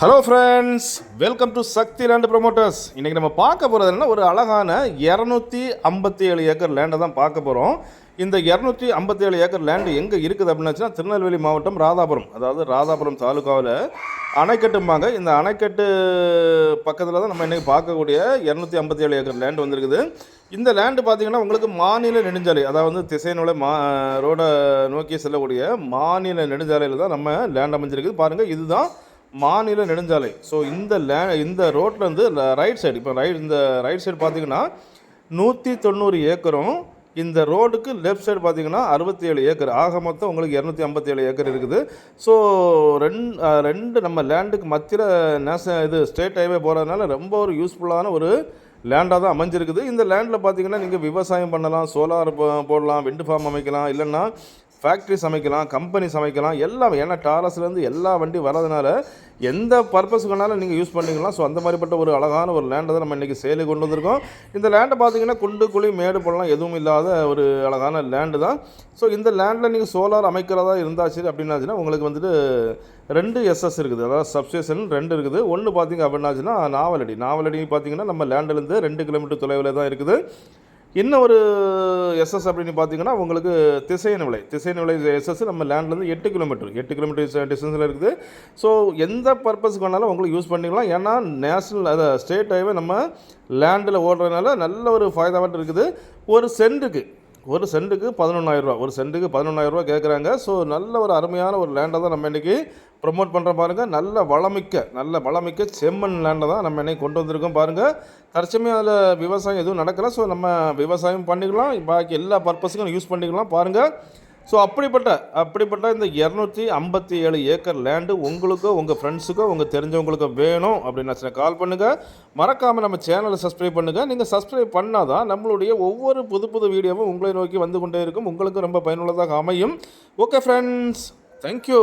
Hello friends welcome to Sakthi land promoters இன்றைக்கி நம்ம பார்க்க போகிறது என்ன ஒரு அழகான இரநூத்தி ஐம்பத்தி ஏழு ஏக்கர் லேண்டை தான் பார்க்க போகிறோம் இந்த இரநூத்தி ஐம்பத்தி ஏழு ஏக்கர் லேண்டு எங்கே இருக்குது அப்படின்னாச்சுன்னா திருநெல்வேலி மாவட்டம் ராதாபுரம் அதாவது ராதாபுரம் தாலுக்காவில் அணைக்கட்டும்பாங்க. இந்த அணைக்கட்டு பக்கத்தில் தான் நம்ம இன்றைக்கி பார்க்கக்கூடிய இரநூத்தி ஐம்பத்தி ஏழு ஏக்கர் லேண்டு வந்திருக்குது. இந்த லேண்டு பார்த்தீங்கன்னா உங்களுக்கு மாநில நெடுஞ்சாலை அதாவது திசையனோட மா ரோடை நோக்கி செல்லக்கூடிய மாநில நெடுஞ்சாலையில் தான் நம்ம லேண்ட் அமைஞ்சிருக்குது. பாருங்கள் இதுதான் மாநில நெடுஞ்சாலை. ஸோ இந்த லே இந்த ரோட்லேருந்து ரைட் சைடு இப்போ ரைட் இந்த ரைட் சைடு பார்த்தீங்கன்னா நூற்றி தொண்ணூறு ஏக்கரும் இந்த ரோடுக்கு லெஃப்ட் சைடு பார்த்தீங்கன்னா அறுபத்தி ஏழு ஏக்கர். ஆக மொத்தம் உங்களுக்கு இரநூத்தி ஐம்பத்தி ஏழு ஏக்கர் இருக்குது. ஸோ ரெண்டு ரெண்டு நம்ம லேண்டுக்கு மத்தியில் நேஷனல் இது ஸ்டேட் ஹைவே போகிறதுனால ரொம்ப ஒரு யூஸ்ஃபுல்லான ஒரு லேண்டாக தான் அமைஞ்சிருக்குது. இந்த லேண்டில் பார்த்தீங்கன்னா நீங்கள் விவசாயம் பண்ணலாம் சோலார் போடலாம் விண்டு ஃபார்ம் அமைக்கலாம். இல்லைன்னா ஃபேக்ட்ரி சமைக்கலாம் கம்பெனி சமைக்கலாம் எல்லாம் ஏன்னா டாரஸ்லேருந்து எல்லா வண்டி வரதுனால எந்த பர்பஸ்க்கு வேணாலும் நீங்கள் யூஸ் பண்ணிக்கலாம். ஸோ அந்த மாதிரிப்பட்ட ஒரு அழகான ஒரு லேண்டை தான் நம்ம இன்றைக்கி சேலு கொண்டு வந்திருக்கோம். இந்த லேண்டை பார்த்தீங்கன்னா குண்டு குழி மேடு போடலாம் எதுவும் இல்லாத ஒரு அழகான லேண்டு தான். ஸோ இந்த லேண்டில் நீங்கள் சோலார் அமைக்கிறதா இருந்தாச்சு அப்படின்னாச்சுன்னா உங்களுக்கு வந்துட்டு ரெண்டு எஸ்எஸ் இருக்குது. அதாவது சப்ஸ்டேஷன் ரெண்டு இருக்குது. ஒன்று பார்த்தீங்க அப்படின்னாச்சுன்னா நாவலடி. நாவலடி பார்த்தீங்கன்னா நம்ம லேண்ட்லேருந்து ரெண்டு கிலோமீட்டர் தொலைவில் தான் இருக்குது. இன்னும் ஒரு எஸ்எஸ் அப்படின்னு பார்த்தீங்கன்னா உங்களுக்கு திசையன் விலை திசையன் விலை எஸ்எஸ் நம்ம லேண்ட்லேருந்து எட்டு கிலோமீட்டர் எட்டு கிலோமீட்டர் டிஸ்டன்ஸில் இருக்குது. ஸோ எந்த பர்பஸ்க்கு வேணாலும் உங்களுக்கு யூஸ் பண்ணிக்கலாம். ஏன்னா நேஷ்னல் அதை ஸ்டேட் ஹைவே நம்ம லேண்டில் ஓடுறதுனால நல்ல ஒரு ஃபாய்தாவாட்டு இருக்குது. ஒரு சென்ட்டுக்கு ஒரு சென்ட்டுக்கு பதினொன்றாயிரரூவா ஒரு சென்ட்டுக்கு பதினொன்றாயிரரூவா கேட்குறாங்க ஸோ நல்ல ஒரு அருமையான ஒரு லேண்டை தான் நம்ம இன்றைக்கி ப்ரொமோட் பண்ணுற பாருங்கள் நல்ல வளமிக்க நல்ல வளமிக்க செம்மண் லேண்டை தான் நம்ம இன்றைக்கி கொண்டு வந்திருக்கோம் பாருங்கள் தற்சமயம் அதில் விவசாயம் எதுவும் நடக்கலை. ஸோ நம்ம விவசாயம் பண்ணிக்கலாம். பாக்கி எல்லா பர்பஸுக்கும் யூஸ் பண்ணிக்கலாம் பாருங்கள் ஸோ அப்படிப்பட்ட அப்படிப்பட்ட இந்த இரநூத்தி ஐம்பத்தி ஏழு ஏக்கர் லேண்டு உங்களுக்கோ உங்கள் ஃப்ரெண்ட்ஸுக்கோ உங்கள் தெரிஞ்சவங்களுக்கோ வேணும் அப்படின்னு கால் பண்ணுங்கள் மறக்காமல் நம்ம சேனலை சப்ஸ்கிரைப் பண்ணுங்கள் நீங்கள் சப்ஸ்கிரைப் பண்ணால் தான் நம்மளுடைய ஒவ்வொரு புது புது வீடியோவும் உங்களை நோக்கி வந்து கொண்டே இருக்கும். உங்களுக்கு ரொம்ப பயனுள்ளதாக அமையும். Okay friends thank you